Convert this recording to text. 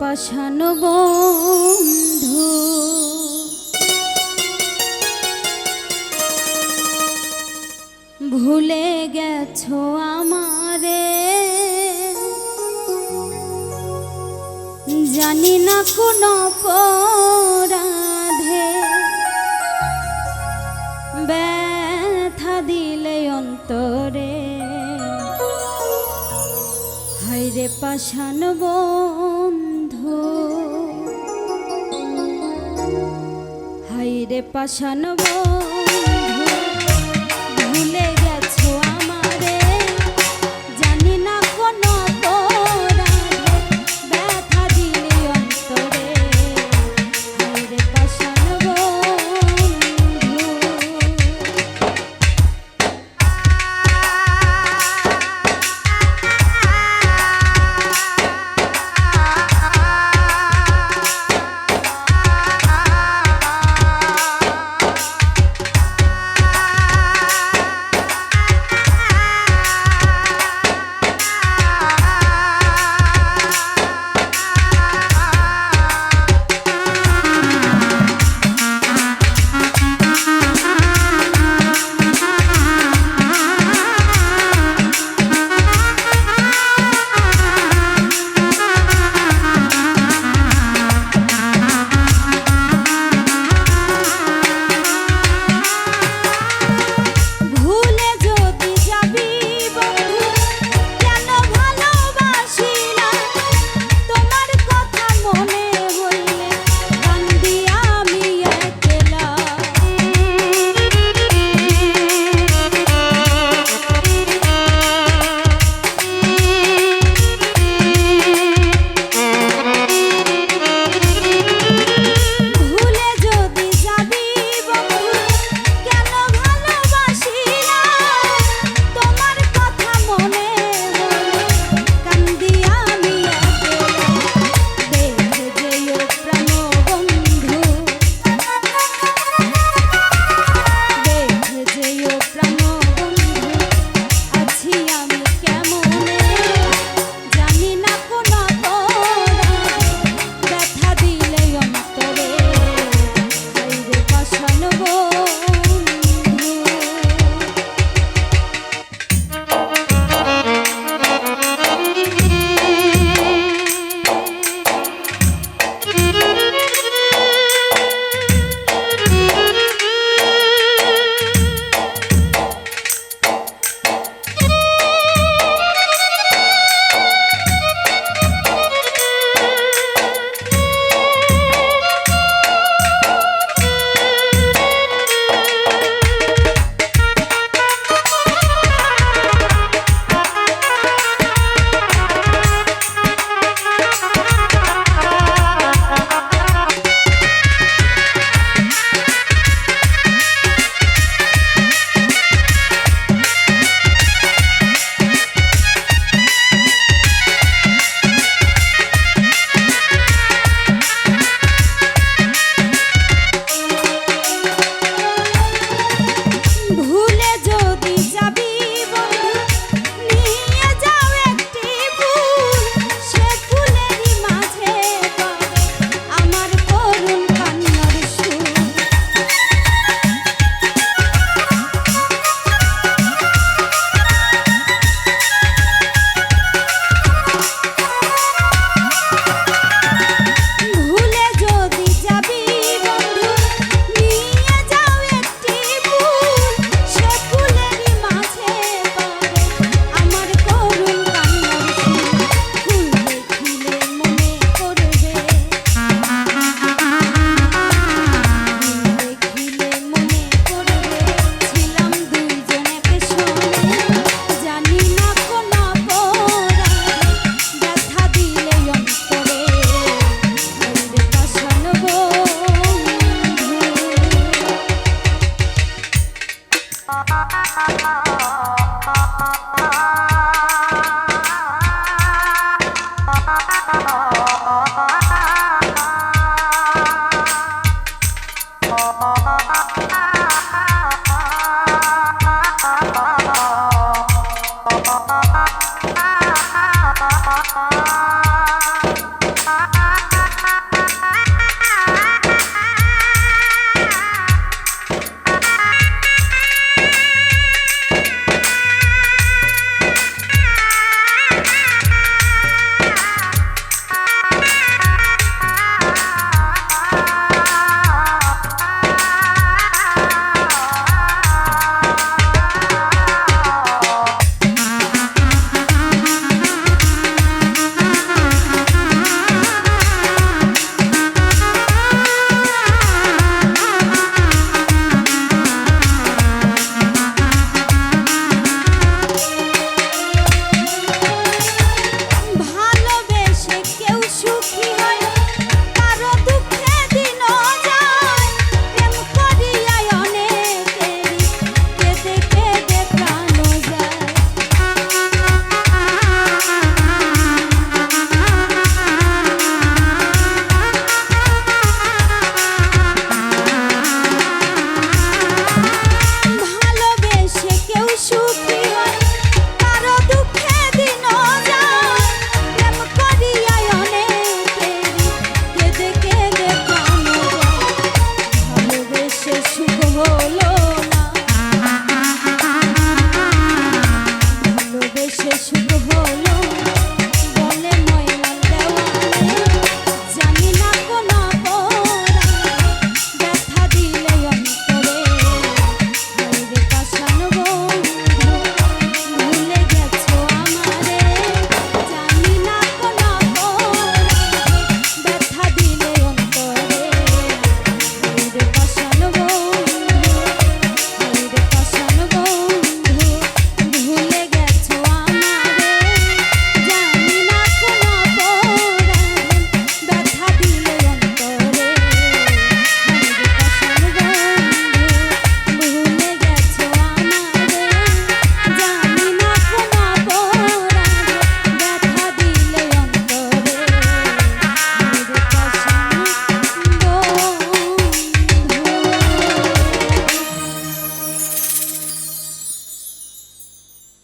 পাশান বন্ধু। ভুলে গেছো আমারে। জানি না কোন অপরাধে ব্যথা দিলে অন্তরে। হাইরে পাশান বন্ধু। হাইরে পাশান Thank you.